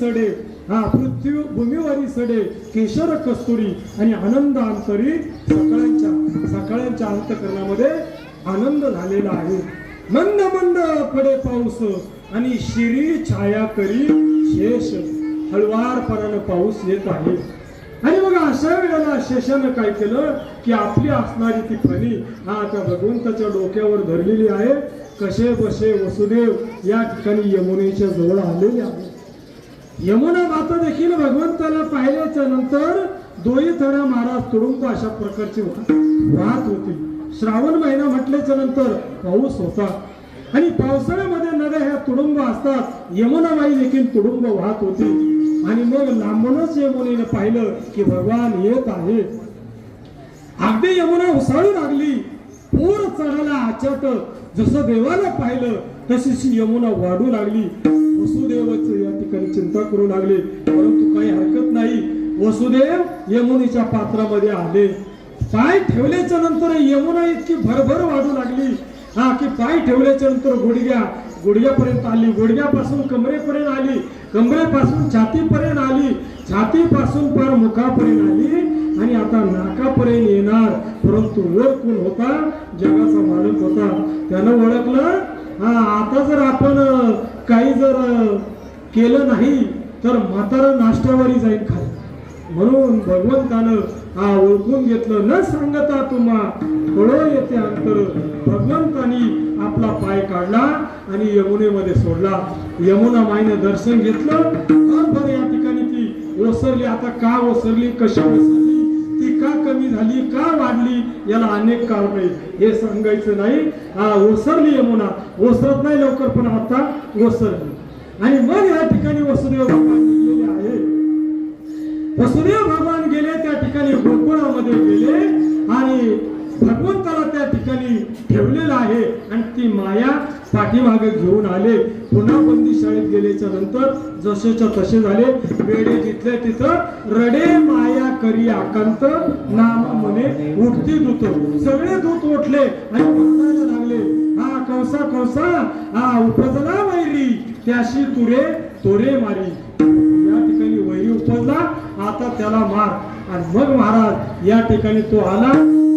सडे हा पृथ्वी भूमीवरी सडे केशर कस्तुरी आणि आनंद अंतरी सकाळच्या सकाळच्या अंतकरणामध्ये आनंद झालेला आहे. मंद मंद पडे पाऊस आणि शिरी छाया करी शेष हळवारपणानं पाऊस येत आहे. आणि मग अशा वेळेला शेषानं काय केलं की आपली असणारी ती फणी हा त्या भगवंताच्या डोक्यावर धरलेली आहे. कसे बसे वसुदेव या ठिकाणी यमुनेच्या जवळ आलेले आहे यमुना माता देखील भगवंताला पाहिल्याच्या नंतर दोही थडा महाराज तुडुंब अशा प्रकारची वाहत होती. श्रावण महिना म्हटल्याच्या नंतर पाऊस होता. आणि पावसाळ्यामध्ये नद्या ह्या तुडुंब असतात. यमुनाबाई देखील तुडुंब वाहत होती. आणि मग लांबूनच यमुनेने पाहिलं की भगवान येत आहे. अगदी यमुना उसाळू लागली. पूर चढायला अचाट जसं देवाला पाहिलं तशी यमुना वाढू लागली. वसुदेवच या ठिकाणी चिंता करू लागले. परंतु काही हरकत नाही. वसुदेव यमुनेच्या पात्रामध्ये आले. पाय ठेवल्याच्या नंतर यमुना इतकी भरभर वाढू लागली. हा की पाय ठेवल्याच्या नंतर गुडघ्या गुडघ्यापर्यंत आली. गुडघ्यापासून कमरेपर्यंत आली. कमरेपासून छातीपर्यंत आली. छातीपासून पार मुखापर्यंत आली. आणि आता नाकापर्यंत येणार. परंतु वर कोण होता? जगाचा मालक होता. त्यानं ओळखलं. हा आता जर आपण काही जर केलं नाही तर म्हातारा नाश्त्यावरी जाईल खाली. म्हणून भगवंतानं हा ओळखून घेतलं न सांगता तुम्हा कळो येते अंतर. भगवंतानी आपला पाय काढला आणि यमुनेमध्ये सोडला. यमुना माईनं दर्शन घेतलं. बरोबर या ठिकाणी ती ओसरली. आता का ओसरली? कशी ओसरली? झाली का वाढली याला अनेक कारण आहेत. हे सांगायचं नाही. हा ओसरली यमुना. ओसरत नाही लवकर पण आता ओसरली. आणि मग या ठिकाणी वसुदेव भगवान गेले आहे वसुदेव भगवान गेले त्या ठिकाणी गोकुळामध्ये गेले आणि भगवंताला त्या ठिकाणी ठेवलेलं आहे. आणि ती माया पाठीमागे घेऊन आले. पुन्हा बंदी शाळेत गेल्याच्यानंतर जसेच्या तसे झाले. वेडे जिथले तिथं रडे माया करी आकांत नाम म्हणे उठते दूत. सगळे दूत उठले आणि म्हणताना लागले. हा कौसा कौसा हा उपजला वैरी. त्याशी तुरे तोरे मारी. या ठिकाणी वैरी उपजला आता त्याला मार. आणि मग महाराज या ठिकाणी तो आला.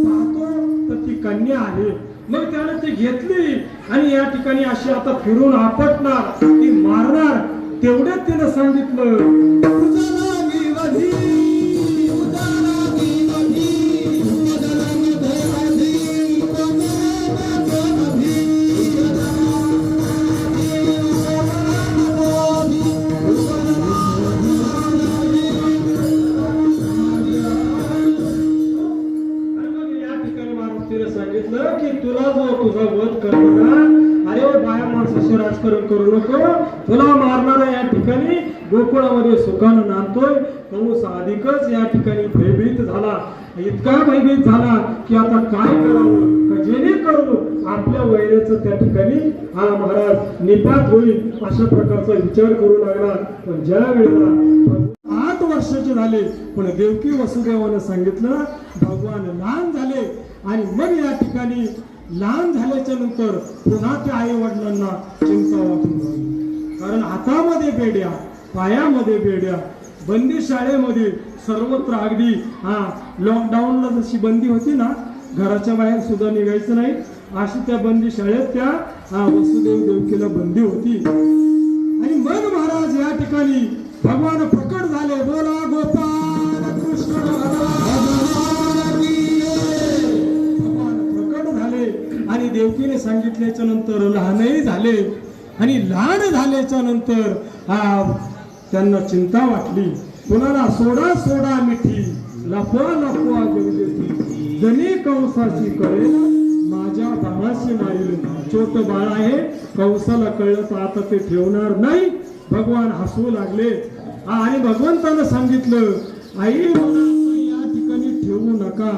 पाहतो तर ती कन्या आहे. मग त्याने ती घेतली. आणि या ठिकाणी अशी आता फिरून आपटणार ती मारणार तेवढ्याच तिनं सांगितलं. गोकुळामध्ये सुखानं नांदतोय. कंस अधिकच या ठिकाणी भयभीत झाला. इतका भयभीत झाला की आता काय करावं? जेणेकरून आपल्या वैराचं त्या ठिकाणी हा महाराज निपात होईल अशा प्रकारचा विचार करू लागला. पण ज्या वेळेला आठ वर्षाचे झाले पण देवकी वसुदेवानं सांगितलं भगवान लहान झाले आणि मग या ठिकाणी लहान झाल्याच्यानंतर पुन्हा त्या आई वडिलांना चिंता वाटून कारण हातामध्ये बेड्या पायामध्ये बेड्या बंदी शाळेमध्ये सर्वत्र अगदी हा लॉकडाऊनला जशी बंदी होती ना घराच्या बाहेर सुद्धा निघायचं नाही. अशी त्या बंदी शाळेत त्या हा वसुदेव देवकीला बंदी होती. आणि मन महाराज या ठिकाणी भगवान प्रकट झाले. बोला गोपाल कृष्ण भगवान प्रकट झाले आणि देवकीने सांगितल्याच्या नंतर लहानही झाले. आणि लहान झाल्याच्यानंतर त्यांना चिंता वाटली. कुणाला सोडा सोडा मिठी. लपवा लपवा जगदेती. जनी कंसाची कळेल माझ्या भावाशी मारील छोट बाळ आहे. कंसाला कळलं तर आता ते ठेवणार नाही. भगवान हसू लागले. आणि भगवंतानं सांगितलं आई या ठिकाणी ठेवू नका.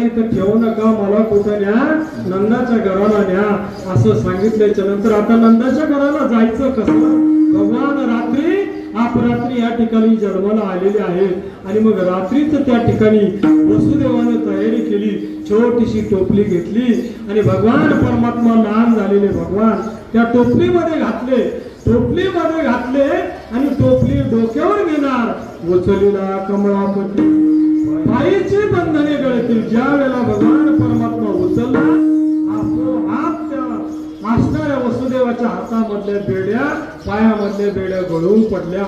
इथं ठेवू नका मला कुठं न्या नंदाच्या घराला न्या असं सांगितल्याच्या नंतर आता नंदाच्या घराला जायचं कसं? भगवान रात्री अपरात्री या ठिकाणी जन्माला आलेले आहेत. आणि मग रात्रीच त्या ठिकाणी वसुदेवानं तयारी केली छोटीशी टोपली घेतली. आणि भगवान परमात्मा लहान झालेले भगवान त्या टोपलीमध्ये घातले. टोपलीमध्ये घातले आणि टोपली डोक्यावर घेणार. उचलीला कमळापती पायीचे बंधने गळतील. ज्या वेळेला भगवान परमात्मा उचलला आपोआप त्या असणाऱ्या वसुदेवाच्या हातामधल्या बेड्या पायामधल्या बेड्या गळून पडल्या.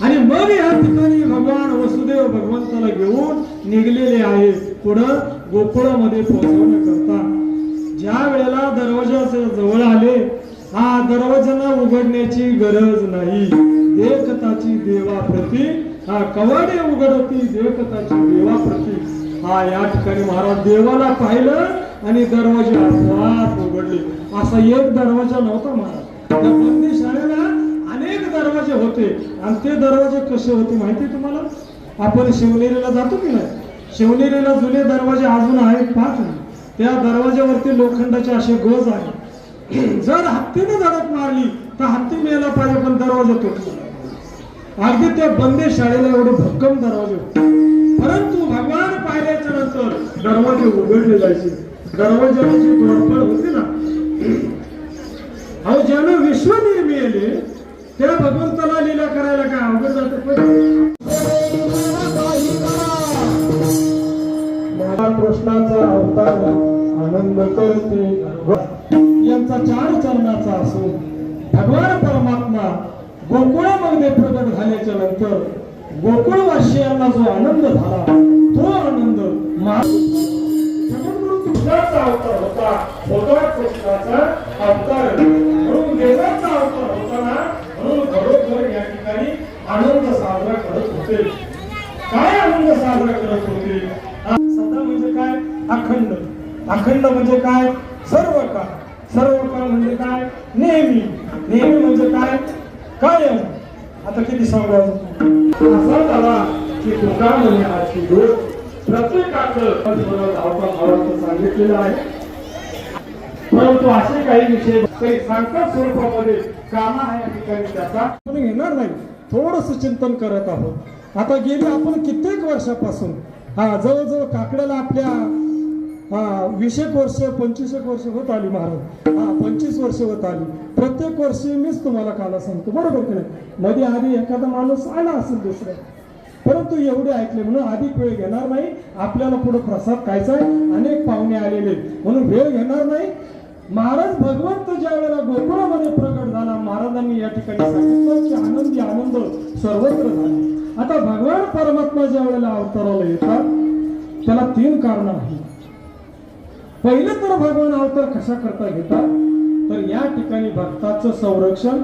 आणि मग या ठिकाणी भगवान वसुदेव भगवंताला घेऊन निघलेले आहे पुढं गोकुळामध्ये पोहोचवण्याकरता ज्या वेळेला दरवाजाच्या जवळ आले हा दरवाजाला उघडण्याची गरज नाही. देखताची देवाप्रती हा कवाडे उघडती देखताची देवाप्रती हा या ठिकाणी महाराज देवाला पाहिलं आणि दरवाजे आपोआप उघडले. असा एक दरवाजा नव्हता महाराज. त्या बंदी शाळेला अनेक दरवाजे होते. आणि ते दरवाजे कसे होते माहिती तुम्हाला? आपण शिवनेरीला जातो की नाही? शिवनेरीला जुने दरवाजे अजून आहेत पाच त्या दरवाज्यावरती लोखंडाचे असे गोज आहे जर हत्तीने धडक मारली तर हत्ती मेला पाहिजे पण दरवाजा तुटला. अगदी त्या बंदे शाळेला एवढे भक्कम दरवाजे होते. परंतु भगवान पाहिल्याच्या नंतर दरवाजे उघडले जायचे. दरवाजाची तोडफोड होती ना. अहो ज्यानं विश्व निर्मिले त्या भगवंताला लीला करायला काय अवघड जात कृष्णाचा अवतार आनंद करते. यांचा चार चरणाचा असून भगवान परमात्मा गोकुळामध्ये प्रगट झाल्याच्यानंतर गोकुळवासियांना जो आनंद झाला तो आनंद मा- जगद्गुरु तुझाचा अवतार होता. भगवान कृष्णाचा अवतार म्हणून देवाचा अवतार होताना म्हणून घरोघर या ठिकाणी आनंद साजरा करत होते. काय आनंद साजरा करत होते? हा, सदा म्हणजे काय? अखंड. अखंड म्हणजे काय? सर्व काळ सर्व काळ म्हणजे काय? नेहमी. नेहमी म्हणजे काय? काय आता किती सांगायचं असा झाला की तुका म्हणे आजची गोष्ट प्रत्येकाचं सांगितलेलं आहे. परंतु असे काही विषय काही सांगता स्वरूपामध्ये कामा आहे या ठिकाणी त्याचा. घेणार नाही. थोडस चिंतन करत आहोत. आता गेली आपण कित्येक वर्षापासून. हा जवळजवळ काकड्याला आपल्या वीस एक वर्ष पंचवीस एक वर्ष होत आली महाराज. हा पंचवीस वर्ष होत आली. प्रत्येक वर्षी मीच तुम्हाला काला सांगतो. बरोबर की नाही? मध्ये आधी एखादा माणूस आला असेल दुसरा परंतु एवढे ऐकले म्हणून अधिक वेळ घेणार नाही. आपल्याला पुढे प्रसाद खायचा आहे. अनेक पाहुणे आलेले म्हणून वेळ घेणार नाही. महाराज भगवंत ज्या वेळेला गोकुळामध्ये प्रकट झाला महाराजांनी या ठिकाणी सांगितलं की आनंदी आनंद सर्वत्र झाला. आता भगवान परमात्मा ज्या वेळेला अवताराला येतात त्याला तीन कारण आहेत. पहिलं तर भगवान अवतार कशा करता घेतात? तर या ठिकाणी भक्ताचं संरक्षण.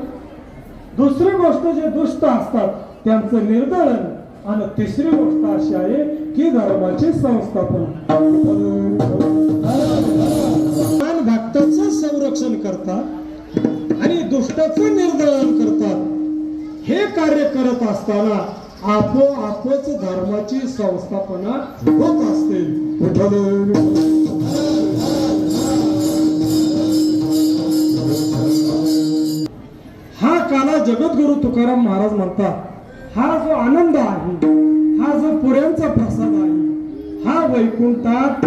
दुसरी गोष्ट जे दुष्ट असतात त्यांचं निर्दळन आणि तिसरी गोष्ट अशी आहे की धर्माचे संस्थापन. भगवान भक्ताचं संरक्षण करतात आणि दुष्टाचं निर्दळन करतात. हे कार्य करत असताना आपोआपच धर्माची संस्थापना होत असते. जगद्गुरु तुकाराम महाराज म्हणतात हा जो आनंद आहे हा जो पुऱ्यांचा प्रसाद आहे हा वैकुंठात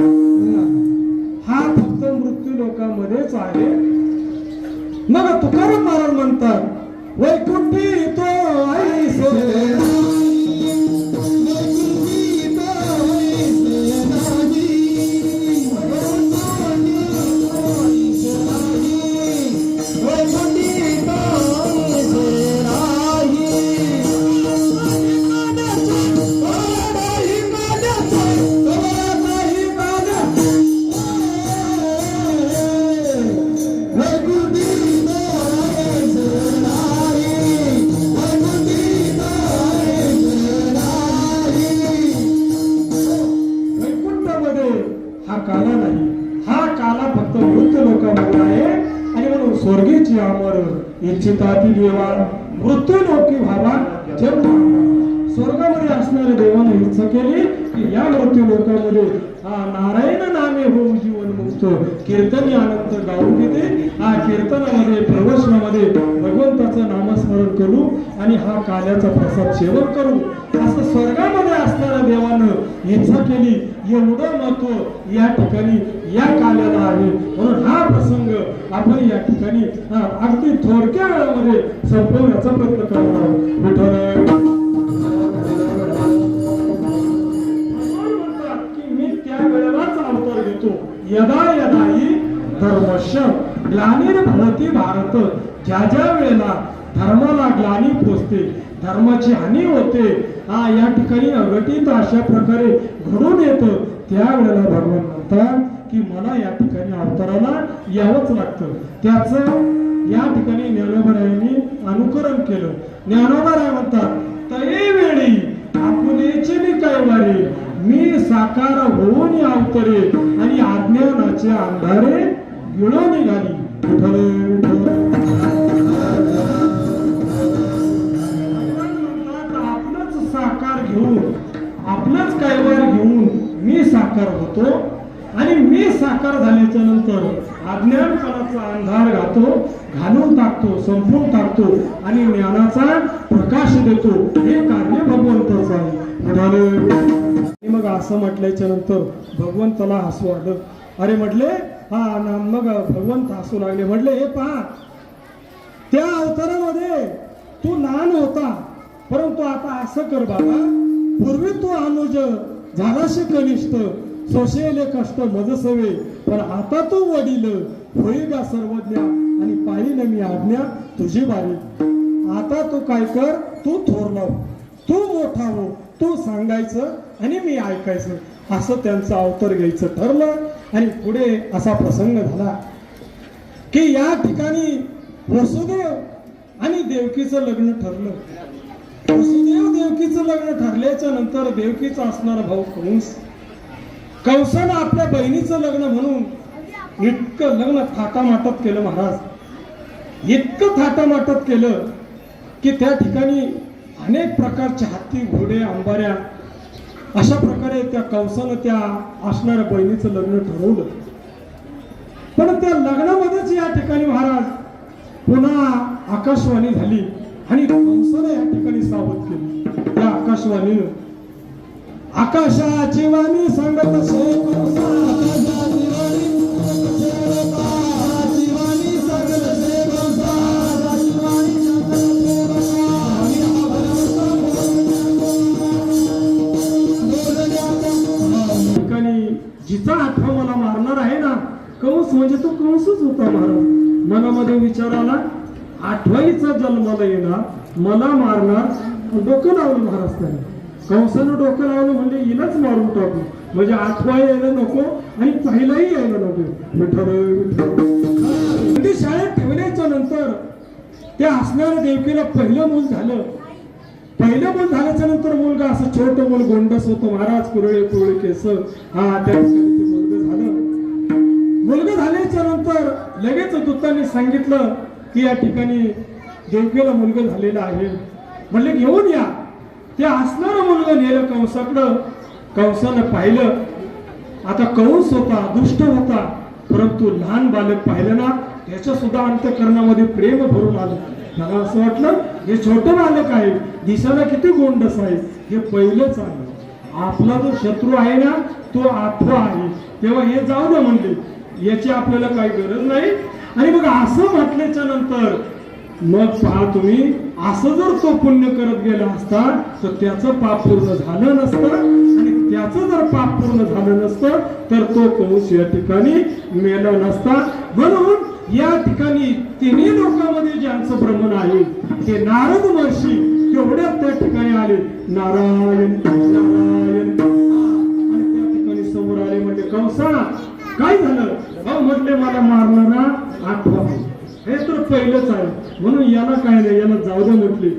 हा फक्त मृत्यू लोकांमध्येच आहे. मग तुकाराम महाराज म्हणतात वैकुंठी तो ऐसे कीर्तनामध्ये प्रवचनामध्ये भगवंताचं नामस्मरण करू आणि हा काल्याचा प्रसाद सेवन करू. असं स्वर्गामध्ये असणाऱ्या देवानं इच्छा केली एवढं महत्त्व या ठिकाणी या काल्याला आहे. म्हणून हा प्रसंग आपण या ठिकाणी अगदी थोडक्या वेळामध्ये संपवण्याचा प्रयत्न करणार आहोत. विठ्ठल. भगवान म्हणतात की मी त्या वेळेलाच अवतार घेतो. यदा यदाही धर्मश ग्लानीर भरती भारत ज्या ज्या वेळेला धर्माला ग्लानी पोचते धर्माची हानी होते हा या ठिकाणी अघटित अशा प्रकारे घडून येतं त्यावेळेला भगवान म्हणतात की मला या ठिकाणी अवताराला यावंच लागतं. त्याचं या ठिकाणी ज्ञानोबरायांनी अनुकरण केलं. ज्ञानोबराय म्हणतात तरी वेळी आपुलेचे मी काय वारे? मी साकार होऊन अवतरे आणि अज्ञानाचे अंधारे गिळून निघाली आपलाच साकार घेऊन आपलाच कायवार घेऊन मी साकार होतो आणि मी साकार झाल्याच्यानंतर अज्ञानपणाचा अंधार घातो घालून टाकतो संपून टाकतो आणि ज्ञानाचा प्रकाश देतो हे कार्य भगवंतच आहे मग असं म्हटल्याच्या नंतर भगवंताला हसू आलं अरे म्हटले हा ना मग भगवंत हसू लागले. म्हटले हे पहा त्या अवतारामध्ये तू लहान होता परंतु आता असं कर बाबा. पूर्वी तू अनुज झालाशी कनिष्ठ सोशेले कष्ट मजसवे पण आता तू वडील होई का सर्वज्ञ आणि पाहिलं मी आज्ञा तुझी बारी. आता तू काय कर तू थोरला तू मोठा हो तू सांगायचं आणि मी ऐकायचं. असं त्यांचं अवतर घ्यायचं ठरलं. आणि पुढे असा प्रसंग झाला की या ठिकाणी वसुदेव आणि देवकीचं लग्न ठरलं. वसुदेव देवकीचं लग्न ठरल्याच्या नंतर देवकीचा असणारा भाऊ कंस कंसानं आपल्या बहिणीचं लग्न म्हणून इतकं लग्न थाटामाटात केलं महाराज. इतकं थाटामाटप केलं की त्या ठिकाणी अनेक प्रकारचे हत्ती घोडे अंबाऱ्या अशा प्रकारे त्या कंसानं त्या असणाऱ्या बहिणीचं लग्न ठरवलं. पण त्या लग्नामध्येच या ठिकाणी महाराज पुन्हा आकाशवाणी झाली आणि कंसानं या ठिकाणी सावध केली. त्या आकाशवाणीनं आकाशाची वाणी सांगत कंस म्हणजे तो कंसच होता महाराज. मनामध्ये विचार आला आठवाईचा जन्माला येणार मला मारणार डोकं लावलं महाराज त्याने. कंसानं डोकं लावलं म्हणजे हिलाच मारून टाकू. म्हणजे आठवा यायला नको आणि पहिलाही यायला नको. विठ्ठल म्हणजे शाळेत ठेवल्याच्या नंतर त्या असणाऱ्या देवकीला पहिलं मूल झालं. पहिलं मूल झाल्याच्यानंतर मुलगा असं छोटं मूल गोंडस होतं महाराज कुरळे कुरळे केस. हा त्या मुलगा झाल्याच्यानंतर लगेच दूतांनी सांगितलं की या ठिकाणी देवकेला मुलगा झालेला आहे. म्हणले घेऊन या. ते असणारं मुलगा नेलं कंसाकडं. कंसानं पाहिलं. आता कंस होता दुष्ट होता परंतु लहान बालक पाहिलं ना त्याच्या सुद्धा अंतकरणामध्ये प्रेम भरून आलं. मला असं वाटलं हे छोटं बालक आहे दिसायला किती गोंडस आहे. हे पहिलंच आहे. आपला जो शत्रू आहे ना तो आठवा आहे. तेव्हा हे जाऊ दे म्हणले. याची आपल्याला काही गरज नाही. आणि मग असं म्हटल्याच्या नंतर मग पहा तुम्ही असं जर तो पुण्य करत गेला असता तर त्याचं पाप पूर्ण झालं नसतं. आणि त्याचं जर पाप पूर्ण झालं नसतं तर तो कंस या ठिकाणी मेला नसता. म्हणून या ठिकाणी तिन्ही लोकांमध्ये ज्यांचं भ्रमण आहे ते नारद महर्षी तेवढ्यात त्या ठिकाणी आले. नारायण नारायण. आणि त्या ठिकाणी समोर आले म्हणजे कंसा काय झालं? अहो म्हटले मला मारणारा आठवा हे तर पहिलंच आहे. म्हणून याला काय नाही याला जाऊ दे म्हटले.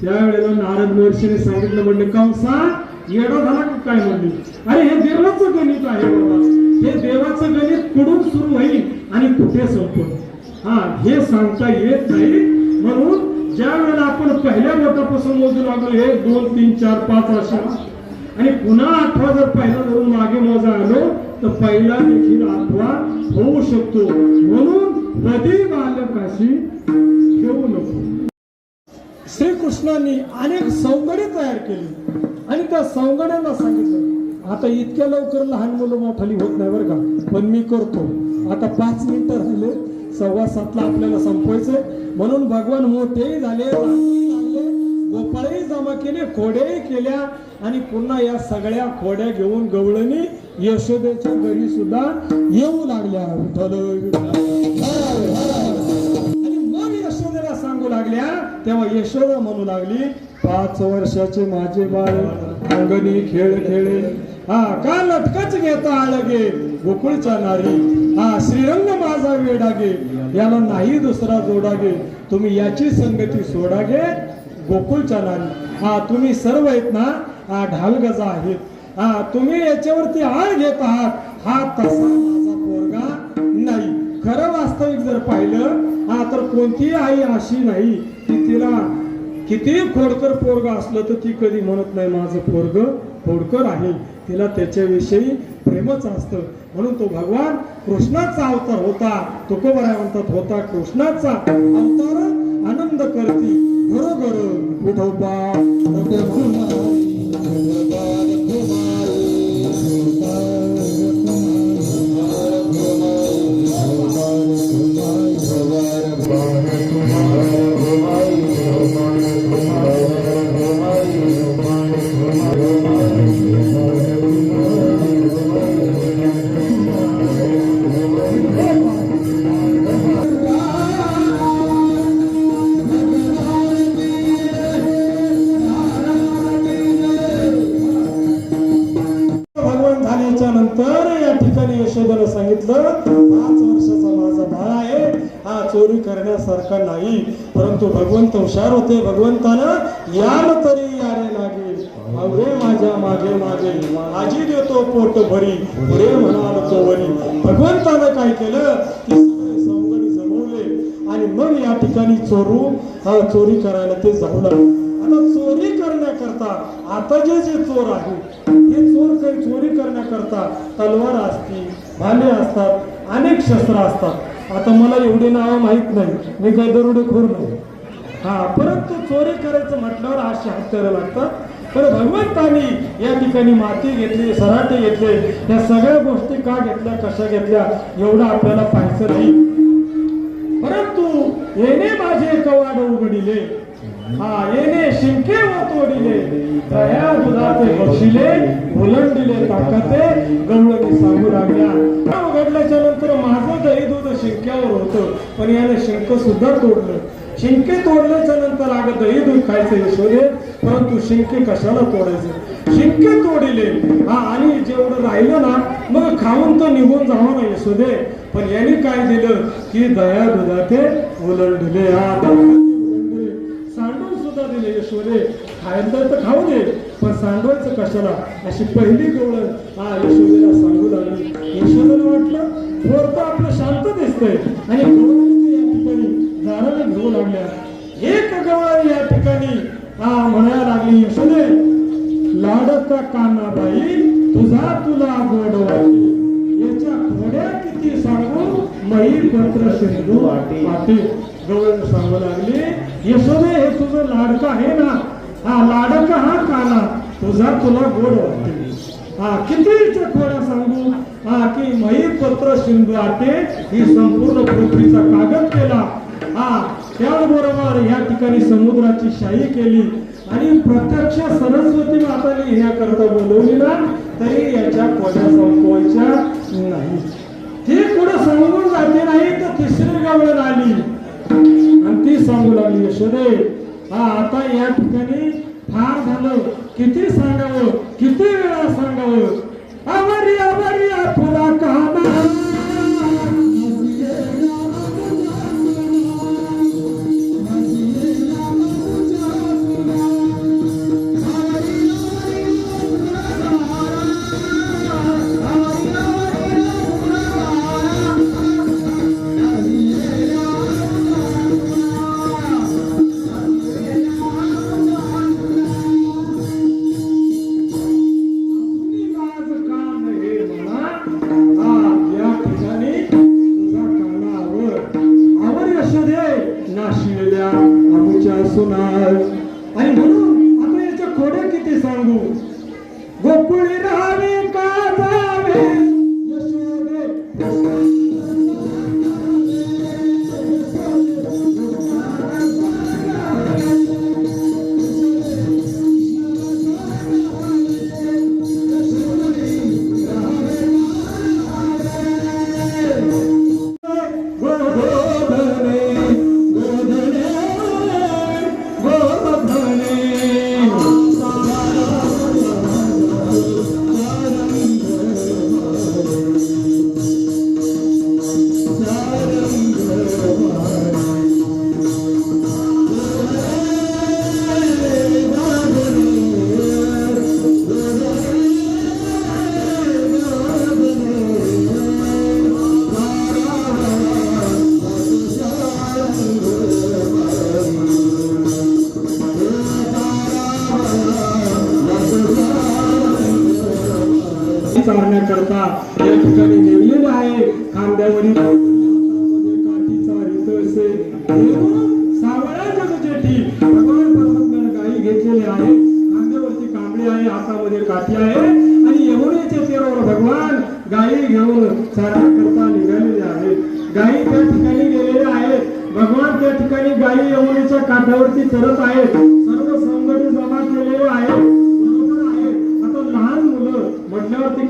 त्यावेळेला नारद महर्षीने सांगितलं म्हणले कंसा येडा झाला का काय म्हणले? अरे हे देवाचं गणित आहे हे देवाचं गणित कुठून सुरू होईल आणि कुठे संपल? हा हे सांगता येत नाही. म्हणून ज्या वेळेला आपण पहिल्या बोटापासून मोजू लागलो एक दोन तीन चार पाच अशा. आणि पुन्हा आठवा जर पहिला धरून मागे मोजा आलो तर पहिला देखील आठवा होऊ शकतो. म्हणून कधी बालकाशी घेऊ नको. श्रीकृष्णांनी अनेक सौंगडे तयार केली. आणि त्या सौंगड्यांना सांगितलं आता इतक्या लवकर लहान मुलं मोठाली होत नाही बरं का? पण मी करतो. आता पाच मिनिटं राहिले. सव्वा सातला आपल्याला संपवायचंय. म्हणून भगवान मोठेही झाले. लहानही खोड्याही केल्या आणि पुन्हा या सगळ्या खोड्या घेऊन गवळणी यशोदेच्या घरी सुद्धा येऊ लागल्या. आणि मग यशोदेला सांगू लागल्या तेव्हा यशोदा म्हणू लागली पाच वर्षाचे माझे बाळ अंगणी खेळ खेळे हा का लटकच घेता आळगे गोकुळचा नारी. हा श्रीरंग माझा वेडागे याला नाही दुसरा जोडागे तुम्ही याची संगती सोडागे गोकुळच्या नारी. हा तुम्ही सर्व आहेत ना हा ढालगजा आहेत. हा तुम्ही याच्यावरती आळ घेत आहात. हा तसा माझा पोरगा नाही. खरं वास्तविक जर पाहिलं हा तर कोणतीही आई अशी नाही की तिला किती खोडकर पोरग असलं तर ती कधी म्हणत नाही माझं पोरग खोडकर आहे. तिला त्याच्याविषयी प्रेमच असतं. म्हणून तो भगवान कृष्णाचा अवतार होता. तुकोबराय म्हणतात होता कृष्णाचा अवतार आनंद करती. घरोघर विठोबा भगवान हुशार होते भगवंतानं याल तरी यारे लागेल अवरे माझ्या मागे मागे आजी देतो पोट भरी पुढे म्हणाल तो वरी भगवंतानं काय केलं? की सवंगडी जमवले. आणि मग या ठिकाणी चोरू हा चोरी करायला ते जाऊ लागले. आता चोरी करण्याकरता आता जे जे चोर आहे हे चोर काही चोरी करण्याकरता तलवार असती भाले असतात अनेक शस्त्र असतात. आता मला एवढी नावं माहीत नाही. मी काही दरोडेखोर नाही. हा परंतु चोरी करायचं म्हटल्यावर अशी हत्यारं लागतात. तर भगवंतानी या ठिकाणी माती घेतली सराटे घेतले या सगळ्या गोष्टी का घेतल्या कशा घेतल्या एवढं आपल्याला पाहायचं नाही. परंतु येणे माझे कवाड उघडिले. हा येणे शिंके व तोडिले दया दुधाचे बक्षिले उलंडिले ताकते गवळणी सांगू लागल्या. उघडल्याच्या नंतर माझं दही दूध शिंक्यावर होतं पण याने शिंक सुद्धा तोडलं. शिंके तोडल्याच्या नंतर आगतही दही दूध खायचं यशोदे परंतु शिंके कशाला तोडायचे? शिंके तोडिले. हा आणि जेवढं राहिलं ना मग खाऊन तर निघून जावं ना यशोदे पण याने काय दिलं? की दया दुधाते उलंडले ओलंडले. सांडून सुद्धा दिले यशोदे खायला तर खाऊ दे पण सांडवायचं कशाला? अशी पहिली गवळ हा यशोदेला सांगू लागली. यशोदेला वाटलं थोडं आपलं शांत दिसतंय. आणि लागल्या एक गवळ या ठिकाणी. हा म्हणायला लागली यशोदे लाडका कानाबाई तुझा तुला गोड वाटे. याच्या घोड्या किती सांगू? मही पत्र सिंधू वाटे. गवळ सांगू लागली यशोदे हे तुझं लाडका आहे ना? हा लाडका हा काना. तुझा तुला गोड वाटते हा कितीच्या खोड्या सांगू? हा की मही पत्र सिंधू आटे ही संपूर्ण पृथ्वीचा कागद केला. हा त्याचबरोबर या ठिकाणी समुद्राची शाही केली आणि प्रत्यक्ष सरस्वती माताने येण्याकरता बोलवली ना तरी याच्या खोड्या संपवायच्या नाही. ती कुठं सांगून जाते नाही तर तिसरी गावळण आली आणि ती सांगू लागली यशोदे हा आता या ठिकाणी फार झालं. किती सांगावं? किती वेळा सांगावं? आवारी आवारी तुला काना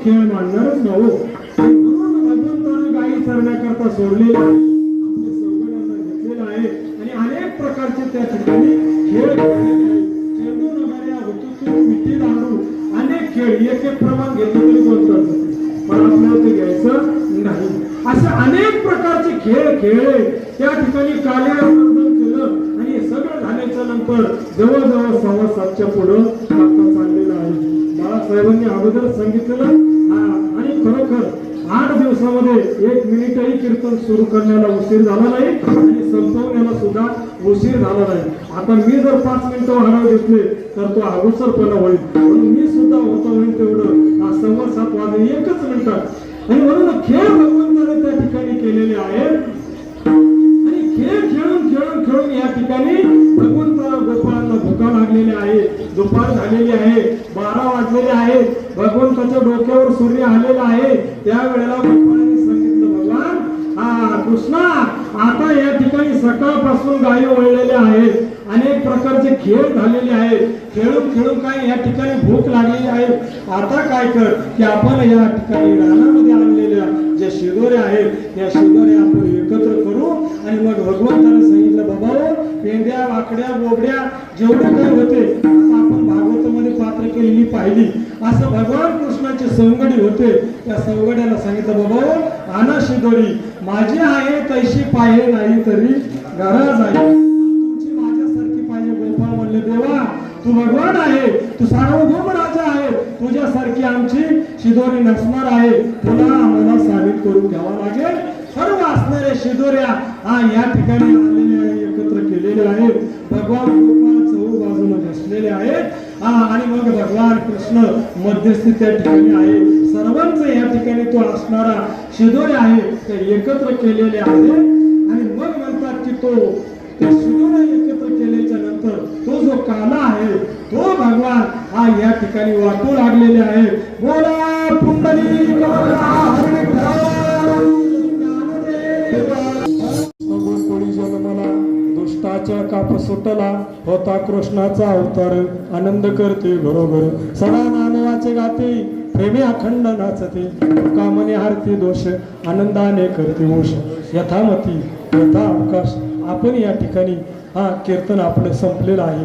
खेळ मांडणारच नव्हो म्हणून भगवंताने गायी चरण्याकरता सोडलेले आहे. आहे. आणि अनेक प्रकारचे त्या ठिकाणी खेळ चेंडू नगाऱ्या हुतुतू विटी दांडू अनेक खेळ. एक एक प्रमाण घेतले तरी बोलतात पण आपल्याला ते घ्यायचं नाही. असे अनेक प्रकारचे खेळ खेळले. त्या ठिकाणी काल्यावर्धन केलं आणि हे सगळं झाल्याच्यानंतर जवळजवळ सव्वा सातच्या पुढं चाललेलं आहे. बाळासाहेबांनी अगोदर सांगितलेलं आठ दिवसामध्ये एक मिनिटही कीर्तन सुरू करण्याला उशीर झाला नाही आणि संपवण्याला सुद्धा उशीर झाला नाही. आता मी जर पाच मिनिटं वाढव घेतले तर तो अगोसरपणा होईल. म्हणून मी सुद्धा होतो होईल तेवढं. सव्वा सात वाजे एकच मिनिटात आणि म्हणून खेळ भगवंताने त्या ठिकाणी केलेले आहेत आणि खेळ खेळून खेळून खेळून या ठिकाणी भगवंताला गोपाळांना भुका लागलेली आहे दुपार झालेली आहे बारा वाजलेले आहे भगवंताच्या डोक्यावर सूर्य आलेला आहे. त्यावेळेला गोपाळांनी सांगितलं भगवान हा कृष्णा आता या ठिकाणी सकाळपासून गायी वळलेल्या आहेत. अनेक प्रकारचे खेळ झालेले आहेत. खेळून खेळून काय या ठिकाणी भूक लागलेली आहे? आता काय कर की आपण या ठिकाणी रानामध्ये आणलेल्या ज्या शिदोऱ्या आहेत या शिदोऱ्या आपण एकत्र करू. आणि मग भगवंताने सांगितलं बाबा हो, पेंड्या वाकड्या बोबड्या जेवढे काही होते आता केलेली पाहिली. असं भगवान कृष्णाचे संगडी होते. त्या संगड्याला सांगितलं बाबा आना शिदोरी. माझी आहे तैशी पाहिजे नाही तरी गरज आहे तुमची माझ्यासारखी पाहिजे गोपाळ म्हणले देवा तू भगवान आहे. तू सार्वभौम राजा आहे. तुझ्यासारखी आमची शिदोरी नसणार आहे. तुला आम्हाला साबित करून घ्यावा लागेल. सर्व असणाऱ्या शिदोऱ्या हा या ठिकाणी आलेले एकत्र केलेले आहेत. भगवान गोपाळ चौ बाजूला बसलेले आहेत. हा आणि मग भगवान कृष्ण मध्यस्थी त्या ठिकाणी आहे. सर्वांचं या ठिकाणी तो असणारा शिदोरे आहे ते एकत्र केलेले आहे. आणि मग म्हणतात की तो त्या शिदोरे एकत्र केल्याच्यानंतर तो जो काला आहे तो भगवान हा या ठिकाणी वाटू लागलेले आहे. बोला पुंडली काप सुटला होता कृष्णाचा अवतार. आनंद करते घरोघर. सदा मानवाचे गाते प्रेमी अखंड नाचते. कामने हारते दोष आनंदाने करते मोष. यथामती यथा अवकाश. आपण या ठिकाणी हा कीर्तन आपलं संपलेलं आहे.